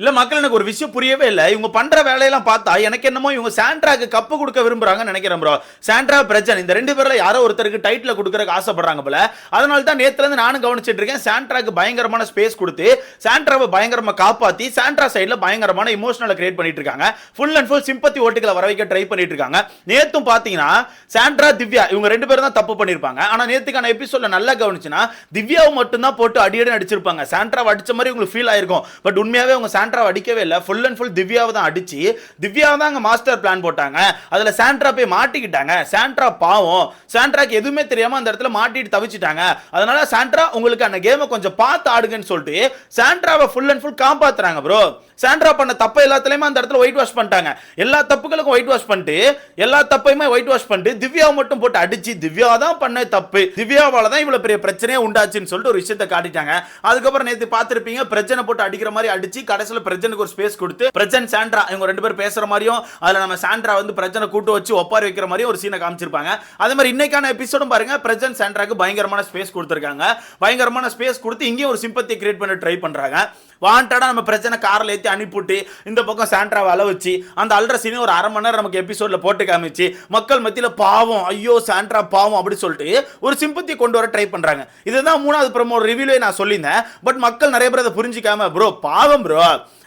இல்ல மக்கள் எனக்கு ஒரு விஷயம் புரியவே இல்லை. இவங்க பண்ற வேலையெல்லாம் பார்த்தா எனக்கு என்னமோ இவங்க சாண்ட்ராக்கு கப்பு கொடுக்க விரும்புறாங்கன்னு நினைக்கிறேன் ப்ரோ சாண்ட்ரா பிரஜன் இந்த ரெண்டு பேர்ல யாரோ ஒருத்தருக்கு டைட்டில் கொடுக்கறதுக்கு ஆசைப்படுறாங்க போல. அதனால தான் நேத்துல இருந்து நானும் கவனிச்சிட்டு இருக்கேன் சாண்ட்ராக்கு பயங்கரமான ஸ்பேஸ் கொடுத்து சாண்ட்ராவை பயங்கரமா காப்பாத்தி சாண்ட்ரா சைட்ல பயங்கரமான இமோஷனலை கிரியேட் பண்ணிட்டு இருக்காங்க. ஃபுல் அண்ட் ஃபுல் சிம்பத்தி ஓட்டுகளை வர வைக்க ட்ரை பண்ணிட்டு இருக்காங்க. நேத்தும் பாத்தீங்கன்னா சாண்ட்ரா திவ்யா இவங்க ரெண்டு பேரும் தான் தப்பு பண்ணிருப்பாங்க. ஆனா நேத்துக்கான எபிசோட்ல நல்லா கவனிச்சுன்னா திவ்யாவை மட்டும் தான் போட்டு அடி அடி அடிச்சிருப்பாங்க. சாண்ட்ராவை அடிச்ச மாதிரி உங்களுக்கு ஃபீல் ஆயிருக்கும். பட் உண்மையாவே அவங்க சாண்ட்ராவை அடிக்கவே இல்லை. ஃபுல் அண்ட் ஃபுல் திவ்யாவை தான் அடிச்சு திவ்யாவை தான் அங்கே மாஸ்டர் பிளான் போட்டாங்க. அதுல சாண்ட்ரா போய் மாட்டிக்கிட்டாங்க. சாண்ட்ரா பாவம். சாண்ட்ராக்கு எதுவுமே தெரியாம அந்த இடத்துல மாட்டிட்டு தவிச்சிட்டாங்க. அதனால சாண்ட்ரா உங்களுக்கு அந்த கேமை கொஞ்சம் பார்த்து ஆடுங்கன்னு சொல்லிட்டு சாண்ட்ராவை ஃபுல் அண்ட் ஃபுல் காப்பாத்துறாங்க ப்ரோ சாண்ட்ரா பண்ண தப்பு எல்லாத்துலேயுமே அந்த இடத்துல ஒயிட் வாஷ் பண்ணிட்டாங்க. எல்லா தப்புகளுக்கும் ஒயிட் வாஷ் பண்ணிட்டு எல்லா தப்பையுமே ஒயிட் வாஷ் பண்ணிட்டு திவ்யாவை மட்டும் போட்டு அடிச்சு திவ்யா தான் பண்ண தப்பு. திவ்யாவால தான் இவ்வளோ பெரிய பிரச்சனையே உண்டாச்சுன்னு சொல்லிட்டு ஒரு விஷயத்தை காட்டிட்டாங்க. அதுக்கப்புறம் நேற்று பார்த்துருப்பீங்க பிரச்சனை போட்டு அடிக்கிற மாதிரி அடிச்சு கடைசியில் பிரச்சனைக்கு ஒரு ஸ்பேஸ் கொடுத்து பிரச்சனை சாண்ட்ரா இவங்க ரெண்டு பேரும் பேசுகிற மாதிரியும் அதில் நம்ம சாண்ட்ரா வந்து பிரச்சனை கூட்டு வச்சு ஒப்பாரி வைக்கிற மாதிரியும் ஒரு சீனை காமிச்சிருப்பாங்க. அதே மாதிரி இன்னைக்கான எபிசோடும் பாருங்க பிரஜன் சாண்ட்ராக்கு பயங்கரமான ஸ்பேஸ் கொடுத்துருக்காங்க. பயங்கரமான ஸ்பேஸ் கொடுத்து இங்கேயும் ஒரு சிம்பத்தி கிரியேட் பண்ண ட்ரை பண்ணுறாங்க வாண்டடாக நம்ம பிரச்சனை காரில் ஏற்றி அனுப்பிவிட்டு இந்த பக்கம் சாண்ட்ராவை அள வச்சு அந்த அல்ற ஒரு அரை மணி நேரம் நமக்கு எபிசோடில் போட்டு காமிச்சு மக்கள் மத்தியில் பாவம் ஐயோ சாண்ட்ரா பாவம் அப்படி சொல்லிட்டு ஒரு சிம்பத்தி கொண்டு வர ட்ரை பண்ணுறாங்க இதுதான் மூணாவது ப்ரமோ ரிவ்யூலே நான் சொல்லியிருந்தேன். பட் மக்கள் நிறைய பேர் அதை புரிஞ்சிக்காம ப்ரோ பாவம் ப்ரோ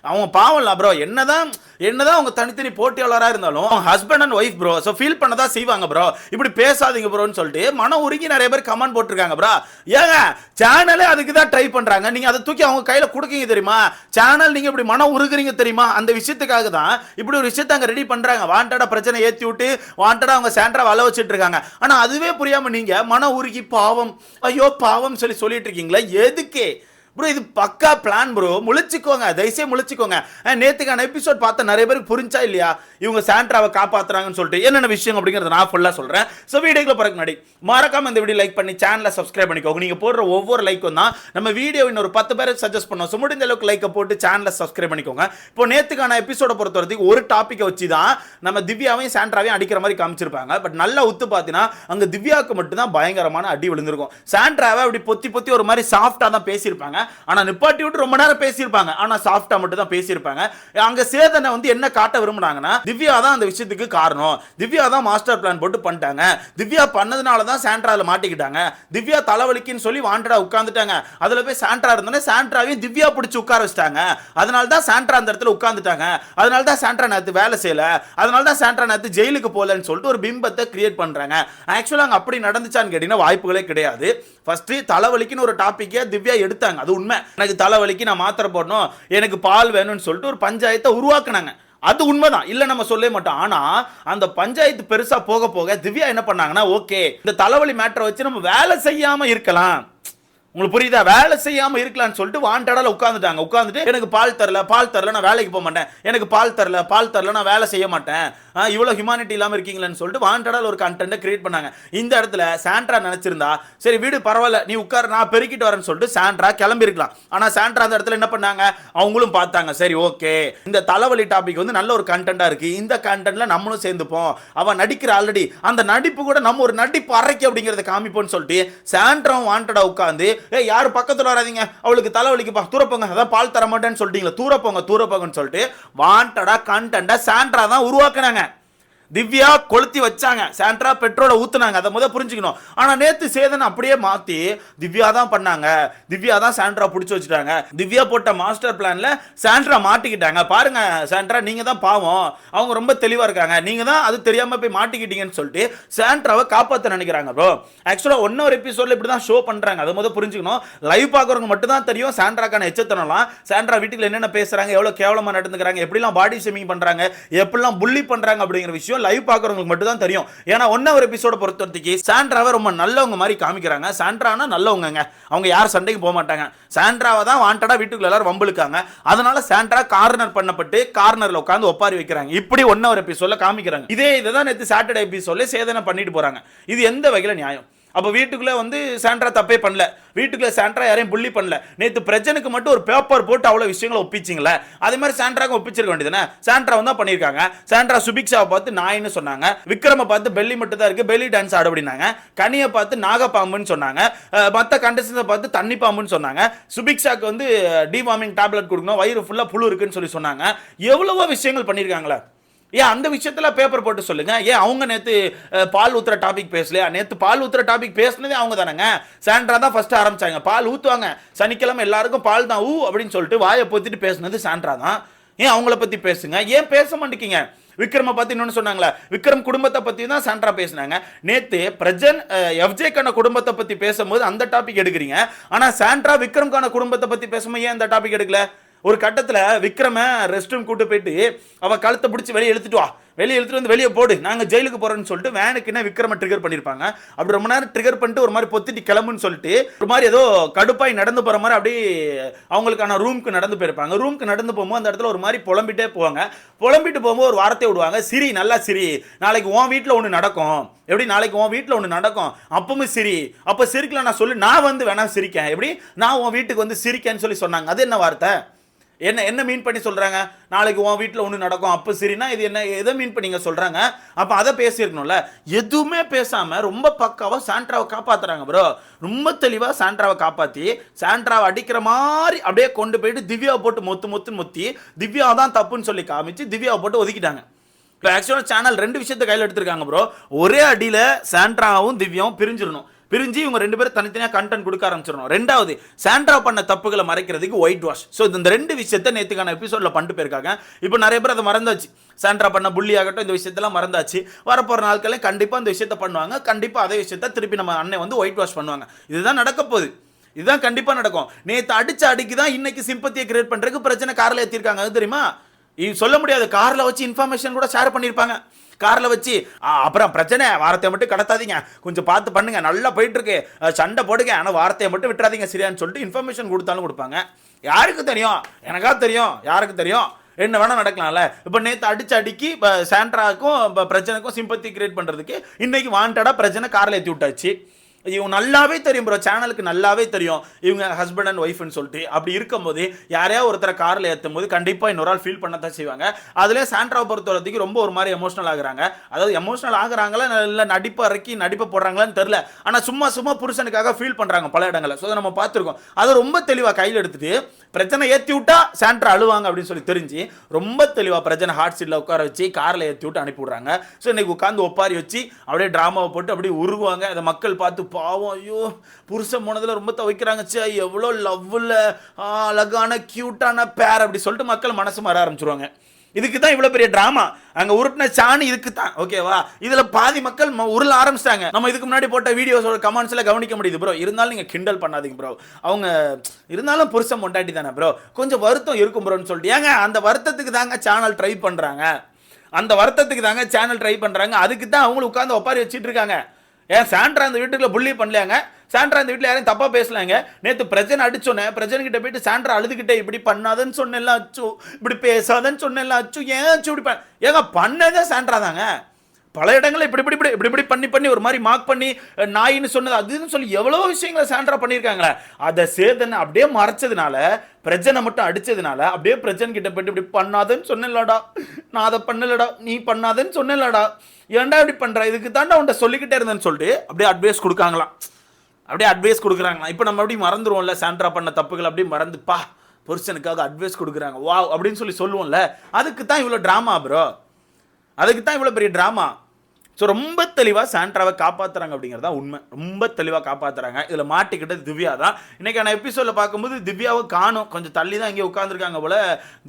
அவங்க பாவம் இல்லை ப்ரோ என்னதான் என்னதான் அவங்க தனித்தனி போட்டியாளராக இருந்தாலும் husband and wife bro so feel பண்ணதான் செய்வாங்க ப்ரோ இப்படி பேசாதீங்க ப்ரோன்னு சொல்லிட்டு மன உருகி நிறைய பேர் கமெண்ட் போட்டிருக்காங்க ப்ரோ ஏங்க சேனலே அதுக்கு தான் ட்ரை பண்ணுறாங்க நீங்கள் அதை தூக்கி அவங்க கையில் கொடுக்கீங்க தெரியுமா? சேனல் நீங்கள் இப்படி மன உருகுறீங்க தெரியுமா? அந்த விஷயத்துக்காக தான் இப்படி ஒரு விஷயத்தை அங்கே ரெடி பண்ணுறாங்க வாண்டடாக பிரச்சனை ஏற்றி விட்டு வாண்டடாக அவங்க சாண்ட்ரா வள வச்சுட்டு இருக்காங்க. ஆனால் அதுவே புரியாமல் நீங்கள் மன உருகி பாவம் ஐயோ பாவம் சொல்லி சொல்லிட்டு இருக்கீங்களா எதுக்கு? ப்ரோ இது பக்கா பிளான் ப்ரோ முழிச்சிக்கோங்க. தயசே முழிச்சிக்கோங்க. நேற்றுக்கான எபிசோட் பார்த்த நிறைய பேருக்கு புரிஞ்சா இல்லையா? இவங்க சாண்ட்ராவை காப்பாற்றுறாங்கன்னு சொல்லிட்டு என்னென்ன விஷயம் அப்படிங்கிறத நான் ஃபுல்லாக சொல்கிறேன் ஸோ வீடியோக்குள்ள பிறகு முன்னாடி மறக்காம இந்த வீடியோ லைக் பண்ணி சேனலை சப்ஸ்கிரைப் பண்ணிக்கோங்க. நீங்கள் போடுற ஒவ்வொரு லைக்கும் தான் நம்ம வீடியோ இன்னொரு பத்து பேருக்கு சஜஸ்ட் பண்ணோம். ஸோ முடிஞ்ச அளவுக்கு லைக்கை போட்டு சேனலை சப்ஸ்கிரைப் பண்ணிக்கோங்க. இப்போ நேற்றுக்கான எபிசோட பொறுத்த வரைக்கும் ஒரு டாப்பிக்கை வச்சு தான் நம்ம திவ்யாவையும் சாண்ட்ராவையும் அடிக்கிற மாதிரி காமிச்சிருப்பாங்க. பட் நல்லா உத்து பார்த்தீங்கன்னா அங்கே திவ்யாவுக்கு மட்டும்தான் பயங்கரமான அடி விழுந்திருக்கும். சாண்ட்ராவை அப்படி பொத்தி பொத்தி ஒரு மாதிரி சாஃப்டாக தான் பேசியிருப்பாங்க. ஆனா நிப்பாட்டி விட்டு ரொம்ப நேரம் பேசியிருப்பாங்க. ஆனா சாஃப்டா மட்டும் தான் பேசியிருப்பாங்க. அங்க சேதனை வந்து என்ன காட்ட விரும்புனாங்கன்னா திவ்யா தான் அந்த விஷயத்துக்கு காரணம். திவ்யா தான் மாஸ்டர் பிளான் போட்டு பண்ணிட்டாங்க. திவ்யா பண்ணதுனால தான் சாண்ட்ராவில் மாட்டிக்கிட்டாங்க. திவ்யா தலைவலிக்குன்னு சொல்லி வாண்டடா உட்காந்துட்டாங்க அதுல போய் சாண்ட்ரா இருந்தோன்னே சாண்ட்ராவையும் திவ்யா பிடிச்சி உட்கார வச்சிட்டாங்க. அதனால தான் சாண்ட்ரா அந்த இடத்துல உட்காந்துட்டாங்க அதனால தான் சாண்ட்ரா நேத்து வேலை செய்யல. அதனால தான் சாண்ட்ரா நேத்து ஜெயிலுக்கு போகலன்னு சொல்லிட்டு ஒரு பிம்பத்தை கிரியேட் பண்றாங்க. ஆக்சுவலாக அங்கே அப்படி நடந்துச்சான்னு கேட்டிங்கன்னா வாய்ப்புகளே கிடையாது. ஃபர்ஸ்ட் தலைவலிக்குன்னு ஒரு டாப்பிக்கே திவ்யா எடுத்தாங்க. அது உண்மை. எனக்கு தலைவலிக்கு நான் மாத்திரை போடணும் எனக்கு பால் வேணும்னு சொல்லிட்டு ஒரு பஞ்சாயத்தை உருவாக்குனாங்க. அது உண்மைதான். இல்லை நம்ம சொல்லவே மாட்டோம். ஆனா அந்த பஞ்சாயத்து பெருசா போக போக திவ்யா என்ன பண்ணாங்கன்னா ஓகே இந்த தலைவலி மேட்டரை வச்சு நம்ம வேலை செய்யாம இருக்கலாம். உங்களுக்கு புரியுதா? வேலை செய்யாம இருக்கலாம்னு சொல்லிட்டு வாண்டடால உட்காந்துட்டாங்க உட்காந்துட்டு எனக்கு பால் தரல பால் தரல நான் வேலைக்கு போக மாட்டேன். எனக்கு பால் தரல பால் தரல நான் வேலை செய்ய மாட்டேன். இவ்வளோ ஹியூமானிட்டி இல்லாமல் இருக்கீங்களேன்னு சொல்லிட்டு வாண்டடால ஒரு கண்டென்ட்டை கிரியேட் பண்ணாங்க. இந்த இடத்துல சாண்ட்ரா நினைச்சிருந்தா சரி வீடு பரவாயில்ல நீ உட்கார நான் பெருக்கிட்டு வரேன்னு சொல்லிட்டு சாண்ட்ரா கிளம்பிருக்கலாம் ஆனால் சாண்ட்ரா அந்த இடத்துல என்ன பண்ணாங்க? அவங்களும் பார்த்தாங்க. சரி ஓகே. இந்த தலைவலி டாபிக் வந்து நல்ல ஒரு கண்டென்ட்டாக இருக்கு. இந்த கண்டென்ட்ல நம்மளும் சேர்ந்துப்போம். அவன் நடிக்கிற ஆல்ரெடி அந்த நடிப்பு கூட நம்ம ஒரு நடிப்பு அரைக்கு அப்படிங்கிறத காமிப்போம்னு சொல்லிட்டு சாண்ட்ரா வாண்டடா உட்காந்து ஏய் யாரும் பக்கத்துல வராதீங்க. அவளுக்கு தலைவலிக்குப்பா தூரப்போங்க. அதான் பால் தர மாட்டேன்னு சொல்லிட்டீங்களா. தூரப்போங்க தூரப்போங்கன்னு சொல்லிட்டு வாண்டடா கண்டென்ட்டா சாண்ட்ரா தான் உருவாக்குனாங்க. திவ்யா கொளுத்தி வச்சாங்க. சாண்ட்ரா பெட்ரோலை ஊத்துனாங்க. அதை முத புரிஞ்சுக்கணும். ஆனா நேத்து சேதன் அப்படியே மாத்தி திவ்யா தான் பண்ணாங்க. திவ்யா தான் சாண்ட்ரா பிடிச்சி வச்சுட்டாங்க. திவ்யா போட்ட மாஸ்டர் பிளான்ல சாண்ட்ரா மாட்டிக்கிட்டாங்க. பாருங்க சாண்ட்ரா நீங்க தான் பாவம். அவங்க ரொம்ப தெளிவா இருக்காங்க. நீங்க தான் அது தெரியாம போய் மாட்டிக்கிட்டீங்கன்னு சொல்லிட்டு சாண்ட்ராவை காப்பாத்த நினைக்கிறாங்க ப்ரோ ஆக்சுவலா ஒன்னொரு எபிசோட்ல இப்படி தான் ஷோ பண்றாங்க. அதை முதல் புரிஞ்சுக்கணும். லைவ் பார்க்குறவங்க மட்டும் தான் தெரியும் சாண்ட்ராக்கான எச்சத்தனம்லாம். சாண்ட்ரா வீட்டுக்குள்ள என்னென்ன பேசுறாங்க எவ்வளவு கேவலமா நடந்துக்கிறாங்க எப்படிலாம் பாடி ஷேமிங் பண்றாங்க எப்படிலாம் புள்ளி பண்றாங்க அப்படிங்கிற விஷயம் லைவ் பார்க்குறவங்களுக்கு மட்டும் தான் தெரியும். ஏன்னா ஒன்னும் ஒரு எபிசோட சாண்ட்ராவை ரொம்ப நல்லவங்க மாதிரி காமிக்கிறாங்க. சாண்ட்ரானா நல்லவங்கங்க. அவங்க யார் சண்டைக்கு போக மாட்டாங்க. சாண்ட்ராவை தான் வாண்டடாக வீட்டுக்குள்ள எல்லாரும் வம்பிழுக்காங்க. அதனால சாண்ட்ரா கார்னர் பண்ணப்பட்டு கார்னரில் உட்காந்து ஒப்பாரி வைக்கிறாங்க. இப்படி ஒன்னும் ஒரு எபிசோட்ல காமிக்கிறாங்க. இதே இதை தான் நேற்று சாட்டர்டே எபிசோட்ல சேதனை பண்ணிட்டு போறாங்க. இது எந்த வகையில நியாயம்? அப்போ வீட்டுக்குள்ளே வந்து சாண்ட்ரா தப்பே பண்ணல. வீட்டுக்குள்ளே சாண்ட்ரா யாரையும் புள்ளி பண்ணல. நேற்று பிரஜனுக்கு மட்டும் ஒரு பேப்பர் போட்டு அவ்வளோ விஷயங்களை ஒப்பிச்சிங்களே. அதே மாதிரி சாண்ட்ராக்கு ஒப்பிச்சிருக்க வேண்டியதுதானே? சாண்ட்ரா வந்து பண்ணியிருக்காங்க. சாண்ட்ரா சுபிக்ஷாவை பார்த்து நாயின்னு சொன்னாங்க. விக்ரமை பார்த்து பெல்லி மட்டும் தான் இருக்கு. பெல்லி டான்ஸ் ஆட அப்படின்னாங்க கனியை பார்த்து நாகப்பாம்புன்னு சொன்னாங்க. மற்ற கண்டஸ்டன்ஸை பார்த்து தண்ணி பாம்புன்னு சொன்னாங்க. சுபிக்ஷாக்கு வந்து டிவார்மிங் டேப்லெட் கொடுக்கணும். வயிறு ஃபுல்லாக புழு இருக்குன்னு சொல்லி சொன்னாங்க. எவ்வளவோ விஷயங்கள் பண்ணியிருக்காங்களே. ஏன் அந்த விஷயத்தில் பேப்பர் போட்டு சொல்லுங்க? ஏன் அவங்க நேற்று பால் ஊத்துற டாபிக் பேசலையா? நேற்று பால் ஊத்துற டாபிக் பேசுனதே அவங்க தானேங்க? சாண்ட்ரா தான் ஃபஸ்ட்டு ஆரம்பிச்சாங்க. பால் ஊற்றுவாங்க சனிக்கிழமை எல்லாருக்கும் பால் தான் ஊ அப்படின்னு சொல்லிட்டு வாயை பொத்திட்டு பேசுனது சாண்ட்ரா தான். ஏன் அவங்கள பற்றி பேசுங்க? ஏன் பேச மாட்டேங்கிங்க விக்ரமை பற்றி இன்னொன்று சொன்னாங்களே விக்ரம் குடும்பத்தை பற்றி தான் சாண்ட்ரா பேசுனாங்க. நேற்று பிரஜன் எஃப்ஜேக்கான குடும்பத்தை பற்றி பேசும்போது அந்த டாபிக் எடுக்கிறீங்க. ஆனால் சாண்ட்ரா விக்ரம்கான குடும்பத்தை பற்றி பேசும்போது ஏன் அந்த டாபிக் எடுக்கல? ஒரு கட்டத்தில் விக்ரம ரெஸ்ட் ரூம் கூட்டு போயிட்டு அவள் கழுத்தை பிடிச்சி வெளியே இழுத்துட்டு வா. வெளியே இழுத்துட்டு வந்து வெளியே போடு. நாங்கள் ஜெயிலுக்கு போகிறோன்னு சொல்லிட்டு வேனுக்கு என்ன விக்ரம ட்ரிகர் பண்ணியிருப்பாங்க அப்படி ரொம்ப நேரம் ட்ரிகர் பண்ணிட்டு ஒரு மாதிரி பொத்திட்டு கிளம்புன்னு சொல்லிட்டு ஒரு மாதிரி ஏதோ கடுப்பாய் நடந்து போகிற மாதிரி அப்படியே அவங்களுக்கான ரூமுக்கு நடந்து போயிருப்பாங்க. ரூமுக்கு நடந்து போகும்போது அந்த இடத்துல ஒரு மாதிரி புலம்பிட்டே போவாங்க. புலம்பிட்டு போகும்போது ஒரு வார்த்தை விடுவாங்க. சிரி நல்லா சிரி. நாளைக்கு உன் வீட்டில் ஒன்று நடக்கும். எப்படி? நாளைக்கு உன் வீட்டில் ஒன்று நடக்கும். அப்பவும் சிரி. அப்போ சிரிக்கலாம் நான் சொல்லு. நான் வந்து வேணாம் சிரிக்கேன். எப்படி? நான் உன் வீட்டுக்கு வந்து சிரிக்கேன்னு சொல்லி சொன்னாங்க. அது என்ன வார்த்தை? என்ன என்ன மீன் பண்ணி சொல்கிறாங்க நாளைக்கு உன் வீட்டில் ஒன்று நடக்கும் அப்போ சரினா இது என்ன எதை மீன் பண்ணிங்க சொல்கிறாங்க அப்போ அதை பேசியிருக்கணும்ல. எதுவுமே பேசாமல் ரொம்ப பக்காவாக சாண்ட்ராவை காப்பாற்றுறாங்க ப்ரோ ரொம்ப தெளிவாக சாண்ட்ராவை காப்பாற்றி சாண்ட்ராவை அடிக்கிற மாதிரி அப்படியே கொண்டு போயிட்டு திவ்யாவை போட்டு மொத்து மொத்து மொத்தி திவ்யா தான் தப்புன்னு சொல்லி காமிச்சு திவ்யாவை போட்டு ஒதுக்கிட்டாங்க. இப்போ ஆக்சுவலாக சேனல் ரெண்டு விஷயத்தை கையில் எடுத்திருக்காங்க ப்ரோ ஒரே அடியில் சாண்ட்ராவும் திவ்யாவும் பிரிஞ்சிடணும். பிரிஞ்சு இவங்க ரெண்டு பேரும் தனித்தனியாக கண்டென்ட் கொடுக்க ஆரம்பிச்சிடணும். ரெண்டாவது சாண்ட்ரா பண்ண தப்புகளை மறைக்கிறதுக்கு ஒயிட் வாஷ் ஸோ இந்த ரெண்டு விஷயத்தை நேற்றுக்கான எபிசோடில் பண்ணிட்டு போயிருக்காங்க. இப்போ நிறைய பேர் அதை மறந்தாச்சு. சாண்ட்ரா பண்ண புள்ளி ஆகட்டும் இந்த விஷயத்தெல்லாம் மறந்தாச்சு. வரப்போகிற நாட்களில் கண்டிப்பாக அந்த விஷயத்த பண்ணுவாங்க. கண்டிப்பாக அதே விஷயத்த திருப்பி நம்ம அன்னை வந்து ஒயிட் வாஷ் பண்ணுவாங்க. இதுதான் நடக்க போகுது. இதுதான் கண்டிப்பாக நடக்கும். நேற்று அடிச்ச அடிக்கு தான் இன்னைக்கு சிம்பத்தியை கிரியேட் பண்ணுறதுக்கு பிரச்சனை காரில் ஏற்றிருக்காங்க அது தெரியுமா? இது சொல்ல முடியாது. காரில் வச்சு இன்ஃபர்மேஷன் கூட ஷேர் பண்ணியிருப்பாங்க காரில் வச்சு அப்புறம் பிரச்சனை வாரத்தை மட்டும் கடத்தாதீங்க. கொஞ்சம் பார்த்து பண்ணுங்க. நல்லா போயிட்டு இருக்கு சண்டை போடுங்க. ஆனால் வார்த்தையை மட்டும் விட்டுறாதீங்க சரியான்னு சொல்லிட்டு இன்ஃபர்மேஷன் கொடுத்தாலும் கொடுப்பாங்க. யாருக்கு தெரியும்? எனக்கா தெரியும். யாருக்கு தெரியும்? என்ன வேணால் நடக்கலாம்ல. இப்போ நேற்று அடிச்சு அடிக்கி இப்போ சாண்ட்ராக்கும் இப்போ பிரச்சனைக்கும் சிம்பத்தி கிரியேட் பண்ணுறதுக்கு இன்றைக்கி வாண்டடா பிரச்சனை காரில் ஏற்றி விட்டாச்சு. இவங்க நல்லாவே தெரியும் ப்ரோ சேனலுக்கு நல்லாவே தெரியும். இவங்க ஹஸ்பண்ட் அண்ட் ஒய்ஃப்னு சொல்லிட்டு. அப்படி இருக்கும்போது யாரையா ஒருத்தரை காரில் ஏற்றும் போது கண்டிப்பாக இன்னொரு ஆள் ஃபீல் பண்ண தான் செய்வாங்க. அதிலே சாண்ட்ரா பொறுத்த வரைக்கும் ரொம்ப ஒரு மாதிரி எமோஷனல் ஆகுறாங்க. அதாவது எமோஷனல் ஆகுறாங்களா இல்லை நடிப்பு இறக்கி நடிப்பை போடுறாங்களான்னு தெரில ஆனால் சும்மா சும்மா புருஷனுக்காக ஃபீல் பண்ணுறாங்க பல இடங்களில். ஸோ அதை நம்ம பார்த்துருக்கோம். அதை ரொம்ப தெளிவாக கையில் எடுத்துட்டு பிரச்சனை ஏற்றி விட்டா சாண்ட்ரா அழுவாங்க அப்படின்னு சொல்லி தெரிஞ்சு ரொம்ப தெளிவாக பிரச்சனை ஹார்ட் சீட்டில் உட்கார வச்சு காரில் ஏற்றி விட்டு அனுப்பி விட்றாங்க ஸோ இன்னைக்கு உட்காந்து ஒப்பாரி வச்சு அப்படியே ட்ராமாவை போட்டு அப்படியே உருகுவாங்க அதை மக்கள் பார்த்து பாவம். ஐயோ புருஷன் போனதில் ரொம்ப துவைக்கிறாங்க. சே எவ்வளோ லவ்வில் அழகான க்யூட்டான பேர் அப்படி சொல்லிட்டு மக்கள் மனசு மாற ஆரம்பிச்சிருவாங்க. இதுக்கு தான் இவ்வளோ பெரிய ட்ராமா அங்கே உருட்டின சாணி இதுக்கு தான் ஓகேவா இதில் பாதி மக்கள் ம- உருள ஆரம்பிச்சிட்டாங்க. நம்ம இதுக்கு முன்னாடி போட்ட வீடியோஸோட கமெண்ட்ஸில் கவனிக்க முடியுது ப்ரோ இருந்தாலும் நீங்கள் கிண்டல் பண்ணாதீங்க ப்ரோ அவங்க இருந்தாலும் புருஷன் மொண்டாட்டி தானே ப்ரோ கொஞ்சம் வருத்தம் இருக்கும் ப்ரோன்னு சொல்லிட்டு. ஏங்க அந்த வருத்தத்துக்கு தாங்க சேனல் ட்ரை பண்ணுறாங்க அந்த வருத்தத்துக்கு தாங்க சேனல் ட்ரை பண்ணுறாங்க அதுக்கு தான் அவங்களும் உட்காந்து ஒப்பாரி வச்சுட்டு இருக்காங்க. ஏன் சாண்ட்ரா அந்த வீட்டுக்குள்ள புள்ளி பண்ணலையாங்க? சாண்ட்ரா இந்த வீட்டில் யாரையும் தப்பாக பேசலாங்க? நேற்று பிரஜன் அடிச்சோன்னே பிரஜன் கிட்ட போயிட்டு சாண்ட்ரா அழுதுகிட்டே இப்படி பண்ணாதன்னு சொன்னேன்ல அச்சு இப்படி பேசாதன்னு சொன்னேன்ல அச்சு ஏன் அச்சு இப்படி பண்ண ஏங்க பண்ணதே சாண்ட்ரா தாங்க. பல இடங்களில் இப்படி இப்படி இப்படி இப்படி இப்படி பண்ணி பண்ணி ஒரு மாதிரி மார்க் பண்ணி நாயின்னு சொன்னது அதுன்னு சொல்லி எவ்வளோ விஷயங்களை சாண்ட்ரா பண்ணியிருக்காங்களே. அதை சேதன் அப்படியே மறைச்சதுனால பிரஜனை மட்டும் அடிச்சதுனால அப்படியே பிரஜன் கிட்ட போயிட்டு இப்படி பண்ணாதன்னு சொன்னேன்லடா. நான் அதை பண்ணலடா நீ பண்ணாதன்னு சொன்னேன்லடா. ஏன்டா இப்படி பண்ணுற இதுக்கு தாண்டா உன்ட்ட சொல்லிக்கிட்டே இருந்தேன்னு சொல்லிட்டு அப்படியே அட்வைஸ் கொடுக்காங்களாம். அப்படியே அட்வைஸ் கொடுக்குறாங்களாம். இப்போ நம்ம அப்படியே மறந்துருவோம்ல சாண்ட்ரா பண்ண தப்புகள் அப்படியே மறந்துப்பா புருஷனுக்காக அட்வைஸ் கொடுக்குறாங்க. வா அப்படின்னு சொல்லி சொல்லுவோம்ல. அதுக்கு தான் இவ்வளோ ட்ராமா ப்ரோ அதுக்கு தான் இவ்வளோ பெரிய ட்ராமா ஸோ ரொம்ப தெளிவாக சாண்ட்ராவை காப்பாற்றுறாங்க அப்படிங்கிறது தான் உண்மை. ரொம்ப தெளிவாக காப்பாற்றுறாங்க இதில் மாட்டிக்கிட்டது திவ்யா தான். இன்னைக்கான எபிசோடில் பார்க்கும்போது திவ்யாவை காணும். கொஞ்சம் தள்ளி தான் இங்கே உட்காந்துருக்காங்க போல.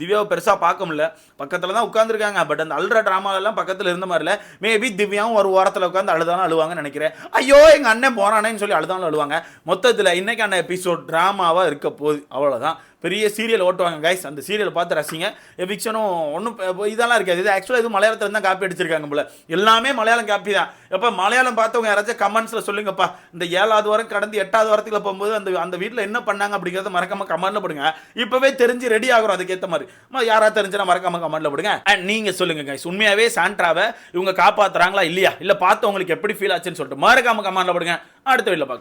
திவ்யாவை பெருசாக பார்க்க முடியல. பக்கத்தில் தான் உட்காந்துருக்காங்க பட் அந்த அழுற ட்ராமாலெல்லாம் பக்கத்தில் இருந்த மாதிரி இல்லை மேபி திவ்யாவும் ஒரு ஓரத்தில் உட்காந்து அழுதாலும் அழுவாங்கன்னு நினைக்கிறேன். ஐயோ எங்கள் அண்ணன் போறானேன்னு சொல்லி அழுதாலும் அழுவாங்க. மொத்தத்தில் இன்றைக்கான எபிசோட் ட்ராமாவாக இருக்க போகுது. அவ்வளோதான் பெரிய சீரியல் ஓட்டுவாங்க கைஸ் அந்த சீரியலை பார்த்து ரசிங்க. எவிக்ஷனும் ஒன்றும் இதெல்லாம் இருக்காது. இது ஆக்சுவலாக இது மலையாளத்தில் தான் காப்பி அடிச்சிருக்காங்க போல. எல்லாமே மலையாளம் காப்பி தான். எப்போ மலையாளம் பார்த்தவங்க யாராச்சும் கமெண்ட்ஸில் சொல்லுங்கப்பா இந்த ஏழாவது வாரம் கடந்து எட்டாவது வாரத்துக்குள்ள போகும்போது அந்த அந்த வீட்டில் என்ன பண்ணாங்க அப்படிங்கிறத மறக்காம கமெண்ட்ல போடுங்க. இப்போவே தெரிஞ்சு ரெடி ஆகுறோம் அதுக்கேற்ற மாதிரி. அம்மா, யாராவது தெரிஞ்சுனா மறக்காம கமெண்ட்ல போடுங்க. அண்ட் நீங்கள் சொல்லுங்க கைஸ் உண்மையாகவே சாண்ட்ராவை இவங்க காப்பாற்றுறாங்களா இல்லையா? இல்ல பார்த்தவங்களுக்கு எப்படி ஃபீல் ஆச்சுன்னு சொல்லிட்டு மறக்காம கமெண்ட்ல போடுங்க. அடுத்த வீட்டில் பார்க்கலாம்.